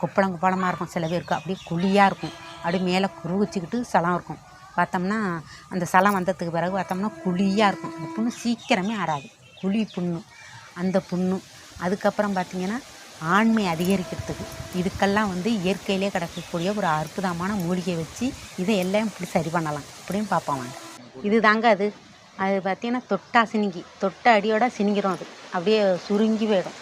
குப்பளம் குப்பளமாக இருக்கும். சில பேருக்கு அப்படியே குழியாக இருக்கும். அப்படியே மேலே குருவிச்சிக்கிட்டு சலம் இருக்கும். பார்த்தோம்னா அந்த சலம் வந்ததுக்கு பிறகு பார்த்தோம்னா குழியாக இருக்கும். அந்த புண்ணு சீக்கிரமே ஆறாது. குழி புண்ணு அந்த புண்ணு. அதுக்கப்புறம் பார்த்திங்கன்னா ஆண்மை அதிகரிக்கிறதுக்கு இதுக்கெல்லாம் வந்து இயற்கையிலே கிடக்கக்கூடிய ஒரு அற்புதமான மூலிகை வச்சு இதை எல்லாம் இப்படி சரி பண்ணலாம். அப்படின்னு பார்ப்போம் வாங்க. இது தாங்க அது. அது பார்த்திங்கன்னா தொட்டா சினிங்கி தொட்ட அடியோட சினிங்கிறோம் அது. அப்படியே சுருங்கி போயிடும்.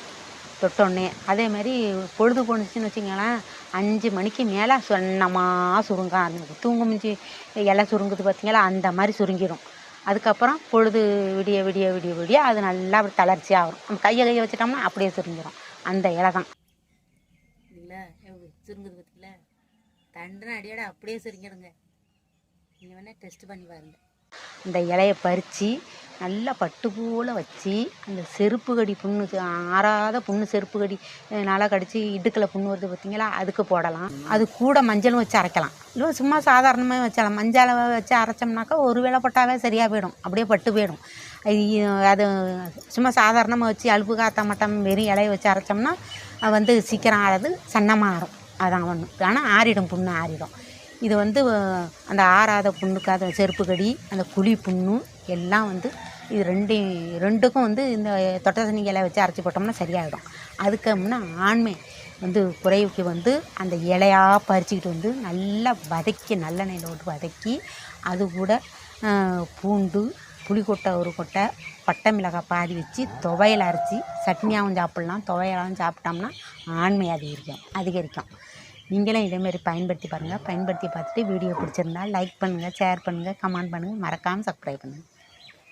தொட்டோடனே அதே மாதிரி பொழுது போணுச்சுன்னு வச்சுங்களேன் அஞ்சு மணிக்கு மேலே சொன்னமாக சுருங்க ஆரம்பிக்கும். தூங்க மிஞ்சி இலை சுருங்குது பார்த்தீங்களா அந்த மாதிரி சுருங்கிடும் அதுக்கப்புறம் பொழுது விடிய விடிய விடிய விடிய அது நல்லா அப்படி தளர்ச்சியாக வரும் நம்ம கையை கையை வச்சிட்டோம்னா அப்படியே சுருங்கிடும் அந்த இலை தான். எப்படி சுருங்குது பார்த்தீங்களா தண்டனை அடியோட அப்படியே சுருங்கிடுங்க. நீங்கள் வேணால் டெஸ்ட் பண்ணி பாருங்க. இந்த இலையை பறித்து நல்லா பட்டு போல் வச்சு அந்த செருப்பு கடி புண்ணு ஆறாத புண்ணு செருப்பு கடி நல்லா கடிச்சு இடுக்கில் புண்ணு வருது பார்த்தீங்களா அதுக்கு போடலாம். அது கூட மஞ்சளும் வச்சு அரைக்கலாம். இல்லை சும்மா சாதாரணமாக வச்சலாம் மஞ்சளை வச்சு அரைச்சோம்னாக்கா ஒரு வேளை போட்டாவே சரியாக போயிடும். அப்படியே பட்டு போயிடும். அது அது சும்மா சாதாரணமாக வச்சு அலுப்பு காத்த மட்டம் வெறும் இலையை வச்சு அரைச்சோம்னா அது வந்து சீக்கிரம் ஆறது சன்னமாக ஆறும் அதான் ஒன்று ஆனால் ஆறிடும். புண்ணு ஆறிடும். இது வந்து அந்த ஆறாத புண்ணுக்கு அதை செருப்பு கடி அந்த குழி புண்ணு எல்லாம் வந்து இது ரெண்டு ரெண்டுக்கும் வந்து இந்த தொட்டசனி இலை வச்சு அரைச்சி போட்டோம்னா சரியாயிடும். அதுக்கு முன்னே ஆண்மை வந்து குறைவுக்கு வந்து அந்த இலையாக பறிச்சுக்கிட்டு வந்து நல்லா வதக்கி நல்லெண்ணெயில் போட்டு வதக்கி அது கூட பூண்டு புளிக்கொட்டை ஒரு கொட்டை பட்டை மிளகாய் பாதி வச்சு துவையல் அரைச்சி சட்னியாகவும் சாப்பிட்லாம். துவையலாகவும் சாப்பிட்டோம்னா ஆண்மை அதிகரிக்கும் அதிகரிக்கும். நீங்களும் இதேமாரி பயன்படுத்தி பாருங்கள் பயன்படுத்தி பார்த்துட்டு வீடியோ பிடிச்சிருந்தா லைக் பண்ணுங்கள் ஷேர் பண்ணுங்கள் கமெண்ட் பண்ணுங்கள் மறக்காமல் சப்ஸ்கிரைப் பண்ணுங்கள்